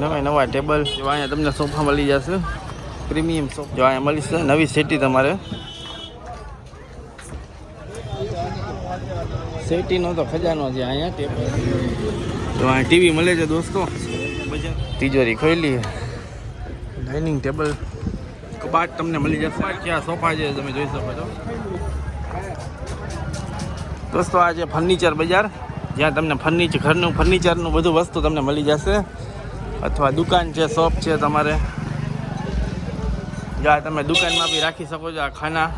નવા નવા ટેબલ. જો અહીંયા તમને સોફા મળી જશે. Premium sofa. જો અહીંયા મળી જશે. નવી સેટી તમારે. સેટીનો તો ખજાનો છે અહીંયા ટેબલ. તો અહીંયા ટીવી મળે છે દોસ્તો. તિજોરી ખોલી ડાઇનિંગ ટેબલ કબાટ તમને મળી જશે. ક્યાં સોફા છે, તમે જોઈ શકો છો. દોસ્તો, આ છે ફર્નિચર બજાર. જ્યાં તમને ફર્નિચર ઘરનું ફર્નિચરનું બધું વસ્તુ તમને મળી જશે. અથવા દુકાન છે શોપ છે તમારે જ્યાં તમે દુકાનમાં બી રાખી શકો છો આ ખાના.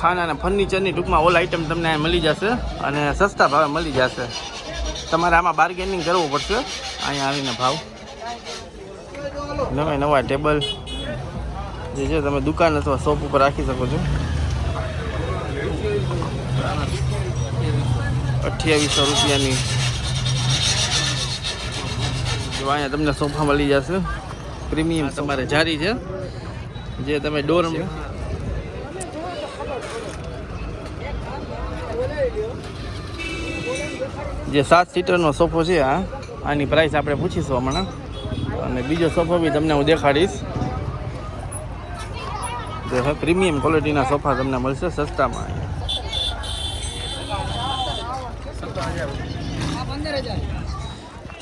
ખાના અને ફર્નિચરની ટૂંકમાં ઓલ આઇટમ તમને મળી જશે અને સસ્તા ભાવે મળી જશે. તમારે આમાં બાર્ગેનિંગ કરવું પડશે. અહીંયા આવીને ભાવ. નવા નવા ટેબલ. જે છે તમે દુકાન અથવા શોપ ઉપર રાખી શકો છો. અઠ્યાવીસો રૂપિયાની જો અહીંયા તમને સોફા મળી જશે. પ્રીમિયમ તમારે જારી છે. જે તમે ડોર જે. સાત સીટરનો સોફો છે આ આની પ્રાઇસ આપણે પૂછીશું હમણાં. અને બીજો સોફો બી તમને હું દેખાડીશ. જે હવે પ્રીમિયમ ક્વોલિટીના સોફા તમને મળશે સસ્તામાં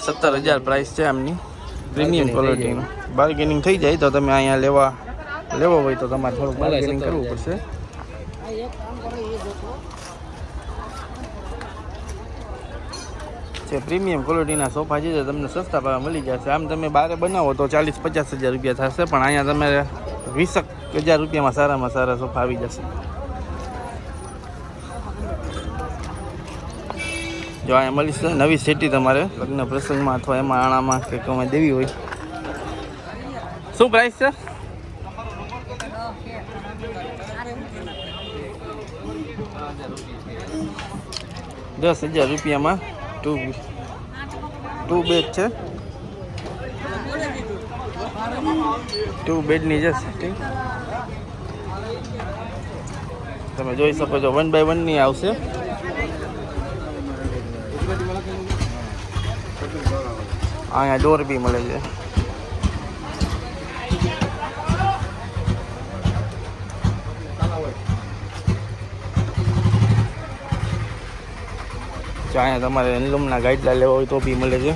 સત્તર હજાર પ્રાઇસ છે આમની પ્રીમિયમ ક્વોલિટીનું બાર્ગેનિંગ થઈ જાય તો તમે અહીંયા લેવા લેવો હોય તો તમારે થોડુંક બાર્ગેનિંગ કરવું પડશે. છે પ્રીમિયમ ક્વોલિટીના સોફા છે તમને સસ્તા ભાવે મળી જશે. આમ તમે બહાર બનાવો તો ચાલીસ પચાસ હજાર રૂપિયા થશે પણ અહીંયા તમે વીસક હજાર રૂપિયામાં સારામાં સારા સોફા આવી જશે. જો અહીંયા મળી છે નવી સેટી તમારે લગ્ન પ્રસંગમાં અથવા એમાં આણામાં કે કમે દેવી હોય. શું પ્રાઇસ છે? દસ હજાર રૂપિયામાં ટુ ટુ બેડ છે. ટુ બેડની છે સેટિંગ તમે જોઈ શકો છો વન બાય વનની આવશે. અહીંયા દોર બી મળે છે. અહીંયા તમારે હેન્ડલૂમના ગાઈડલા લેવા હોય તો બી મળે છે.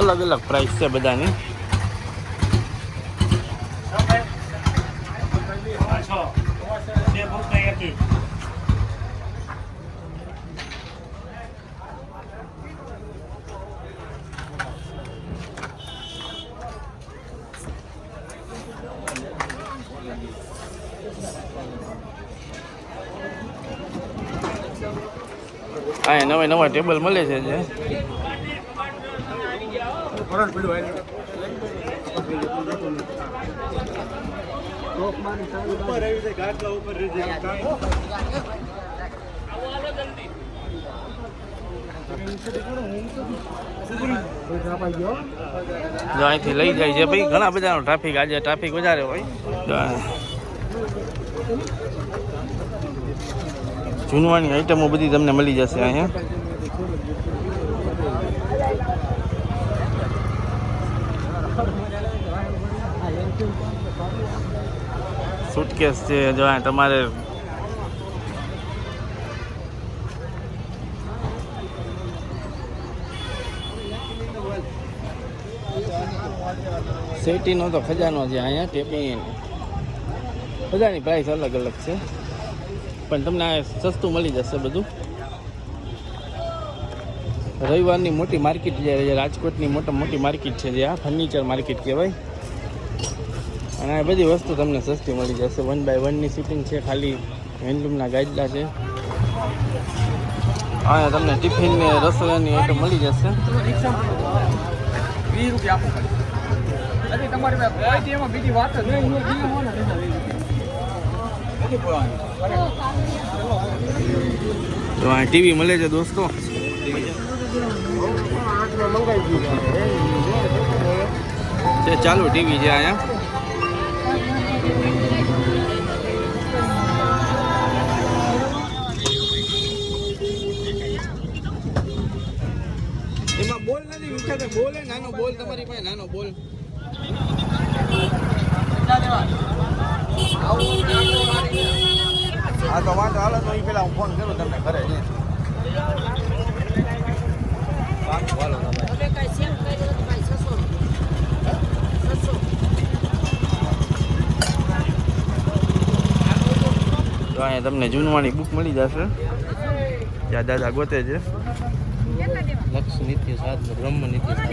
અલગ અલગ પ્રાઇસ છે બધાની. અહીંયા નવા નવા ટેબલ મળે છે જે અહીંથી લઈ જાય છે ભાઈ, ઘણા બધાનો ટ્રાફિક આજે ટ્રાફિક વધારે હોય. આ. જૂનવાની આઈટમો બધી તમને મળી જશે અહીંયા. સુટકેસ છે, જો તમારે સેટીનો તો ખજાનો છે અહીંયા, ટેપિંગ. બધાની પ્રાઇસ અલગ અલગ છે. પણ તમને સસ્તું મળી જશે બધું. રવિવારની મોટી માર્કેટ જે રાજકોટની મોટા મોટી માર્કેટ છે જે આ ફર્નિચર માર્કેટ કહેવાય. અને આ બધી વસ્તુ તમને સસ્તી મળી જશે. વન બાય વનની સીટિંગ છે, ખાલી હેન્ડલૂમના ગાઈડલા છે. હા તમને ટિફિન ને રસોઈની આઈટમ મળી જશે. રૂપિયા ખાલી. તમારી બીજી વાત તો આ ટીવી મળે છે દોસ્તો? છે, ચાલુ ટીવી છે અહીંયા. બોલ નથી વિચારતો બોલ, નાનો બોલ, તમારી પાસે નાનો બોલ. હા તો વાંધો હાલો તો એ પેલા હું ફોન કરું તમને ઘરે હાલો તો અહીંયા તમને જૂનવાણી બુક મળી જશે. ત્યાં દાદા ગોતે છે. લક્ષ નિત્ય સાધન બ્રહ્મ નિત્ય સાધન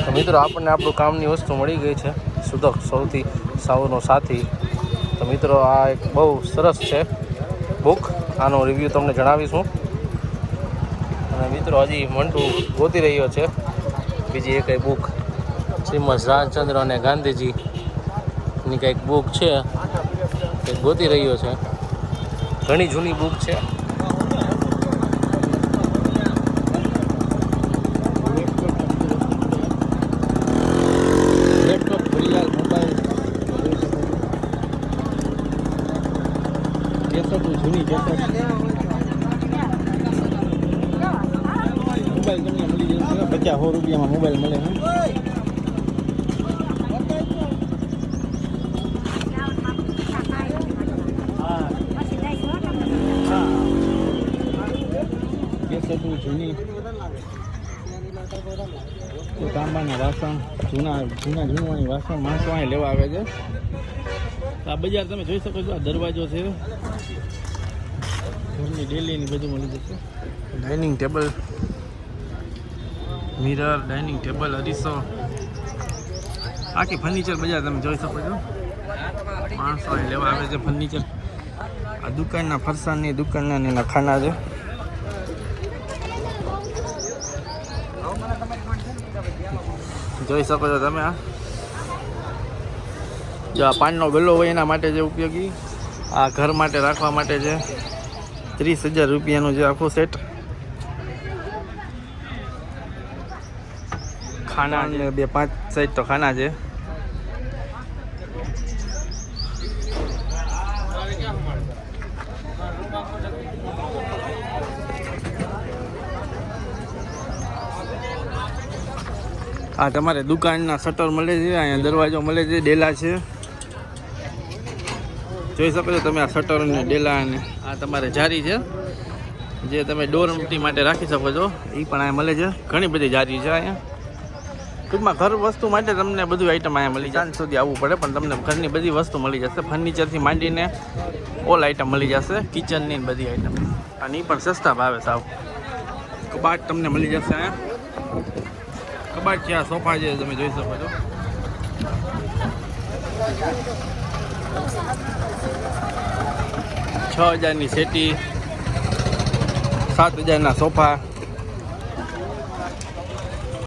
તો મિત્રો, આપણને આપણું કામની વસ્તુ મળી ગઈ છે. સુધક સૌથી સાવનો સાથી. તો મિત્રો, આ એક બહુ સરસ છે બુક આનો રિવ્યૂ તમને જણાવીશું. અને મિત્રો, હજી મંટુ ગોતી રહ્યો છે. બીજી એક બુક શ્રીમદ રાજચંદ્ર અને ગાંધીજીની કંઈક બુક છે. તે ગોતી રહ્યો છે. ઘણી જૂની બુક છે. જૂની કેસેટ મોબાઈલ તમને મળી જશે પચાસ સો રૂપિયામાં મોબાઈલ મળે છે. કેસેટો જૂની. તાંબાના વાસણ, જૂના જૂના જૂનવાણી વાસણ માણસો અહીં લેવા આવે છે. આ બજાર તમે જોઈ શકો છો, આ દરવાજો છે. ઘરની ડેલીની બધું મળી જશે. Dining table mirror dining table અરીસો. આખી ફર્નિચર બજાર તમે જોઈ શકો છો. માણસો લેવા આવે છે ફર્નિચર આ દુકાનના ફરસાણની દુકાનના એના ખાના છે. જોઈ શકો છો તમે આ. જો આ પાનનો ગલ્લો હોય એના માટે જે ઉપયોગી. આ ઘર માટે રાખવા માટે છે. ત્રીસ હજાર રૂપિયાનું જે આખું સેટ ખાના બે પાંચ સાઈડ તો ખાના છે. આ તમારે દુકાનના શટર મળે છે અહીંયા દરવાજો મળે છે ડેલા છે. જોઈ શકો છો તમે આ શટર અને ડેલા અને આ તમારે જારી છે. જે તમે ડોરમટી માટે રાખી શકો છો. એ પણ અહીંયા મળે છે. ઘણી બધી જારી છે અહીંયા. ટૂંકમાં ઘર વસ્તુ માટે તમને બધું આઈટમ અહીંયા મળી જાય. સુધી આવવું પડે, પણ તમને ઘરની બધી વસ્તુ મળી જશે. ફર્નિચરથી માંડીને ઓલ આઈટમ મળી જશે. કિચનની બધી આઈટમ અને એ પણ સસ્તા ભાવે સાવ. કબાટ તમને મળી જશે અહીંયા. કબાટ છે આ સોફા છે, તમે જોઈ શકો છો. છ હજારની સેટી સાત હજારના સોફા.